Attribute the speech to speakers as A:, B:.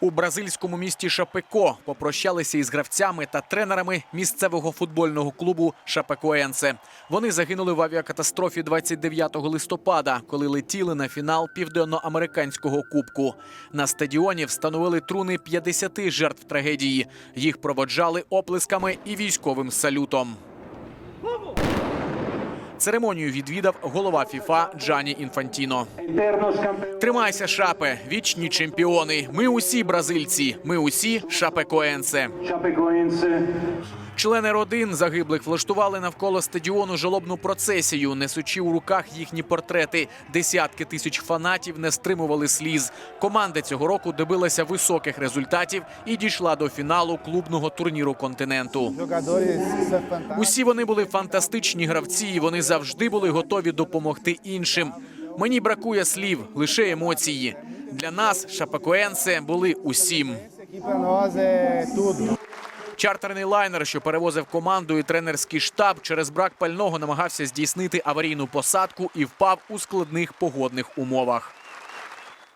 A: У бразильському місті Шапеко попрощалися із гравцями та тренерами місцевого футбольного клубу Шапекоенсе. Вони загинули в авіакатастрофі 29 листопада, коли летіли на фінал південноамериканського кубку. На стадіоні встановили труни 50 жертв трагедії. Їх проводжали оплесками і військовим салютом. Церемонію відвідав голова ФІФА Джані Інфантіно. Тримайся, шапе, вічні чемпіони. Ми усі бразильці. Ми усі шапекоенсе.
B: Chapecoense.
A: Члени родин загиблих влаштували навколо стадіону жалобну процесію, несучи у руках їхні портрети. Десятки тисяч фанатів не стримували сліз. Команда цього року добилася високих результатів і дійшла до фіналу клубного турніру континенту. Усі вони були фантастичні гравці. і Вони завжди були готові допомогти іншим. Мені бракує слів, лише емоції. Для нас шапакуенси були усім. Чартерний лайнер, що перевозив команду і тренерський штаб, через брак пального намагався здійснити аварійну посадку і впав у складних погодних умовах.